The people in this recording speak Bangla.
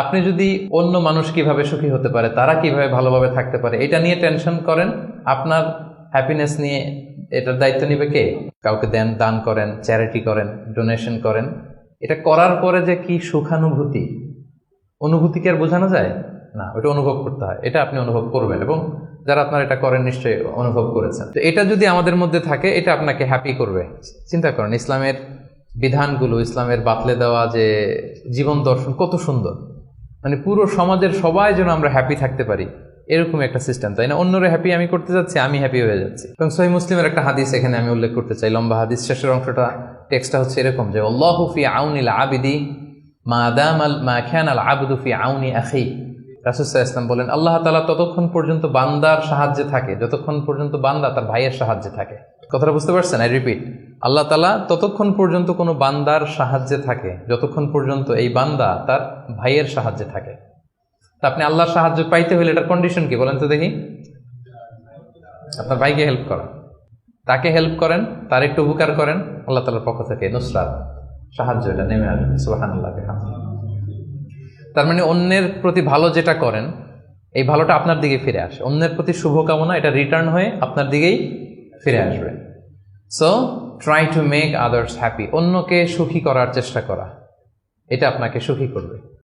আপনি যদি অন্য মানুষ কীভাবে সুখী হতে পারে, তারা কীভাবে ভালোভাবে থাকতে পারে, এটা নিয়ে টেনশন করেন। আপনার হ্যাপিনেস নিয়ে এটার দায়িত্ব নিবে কে? কাউকে দেন, দান করেন চ্যারিটি করেন ডোনেশন করেন। এটা করার পরে যে কি সুখানুভূতি? অনুভূতি কি আর বোঝানো যায়? না, ওটা অনুভব করতে হয়। এটা আপনি অনুভব করবেন এবং যারা আপনার এটা করেন নিশ্চয়ই অনুভব করেছেন। তো এটা যদি আমাদের মধ্যে থাকে, এটা আপনাকে হ্যাপি করবে। চিন্তা করেন, ইসলামের বিধানগুলো, ইসলামের বাতলে দেওয়া যে জীবন দর্শন কত সুন্দর। মানে পুরো সমাজের সবাই যেন আমরা হ্যাপি থাকতে পারি, এরকম একটা সিস্টেম তাই না? অন্যরা হ্যাপি আমি করতে যাচ্ছি, আমি হ্যাপি হয়ে যাচ্ছি। এবং সহি মুসলিমের একটা হাদিস এখানে আমি উল্লেখ করতে চাই। লম্বা হাদিস, শেষের অংশটা টেক্সটটা হচ্ছে এরকম যে ফি আউনিল আবিদি মা দাম আল মা খান আল আবদু ফি আউনি আখি। রাসুসাহ ইসলাম বলেন, আল্লাহ তালা ততক্ষণ পর্যন্ত বান্দার সাহায্যে থাকে, যতক্ষণ পর্যন্ত বান্দা তার ভাইয়ের সাহায্যে থাকে। কথাটা বুঝতে পারছেন? আই রিপিট আল্লাহ তালা ততক্ষণ পর্যন্ত কোনো বান্দার সাহায্যে থাকে, যতক্ষণ পর্যন্ত এই বান্দা তার ভাইয়ের সাহায্যে থাকে। তা আপনি আল্লাহর সাহায্য পাইতে হলে এটার কন্ডিশন কি বলেন তো দেখি? আপনার ভাইকে হেল্প করেন তাকে হেল্প করেন, তার একটু উপকার করেন, আল্লাহ তালার পক্ষ থেকে নুসরাত, সাহায্য এটা নেমে আসবে সুবাহান আল্লাহ তার মানে অন্যের প্রতি ভালো যেটা করেন, এই ভালোটা আপনার দিকে ফিরে আসে। অন্যের প্রতি শুভকামনা এটা রিটার্ন হয়ে আপনার দিকেই ফিরে আসবে। So try to make others happy অন্যকে সুখী করার চেষ্টা করা। এটা আপনাকে সুখী করবে।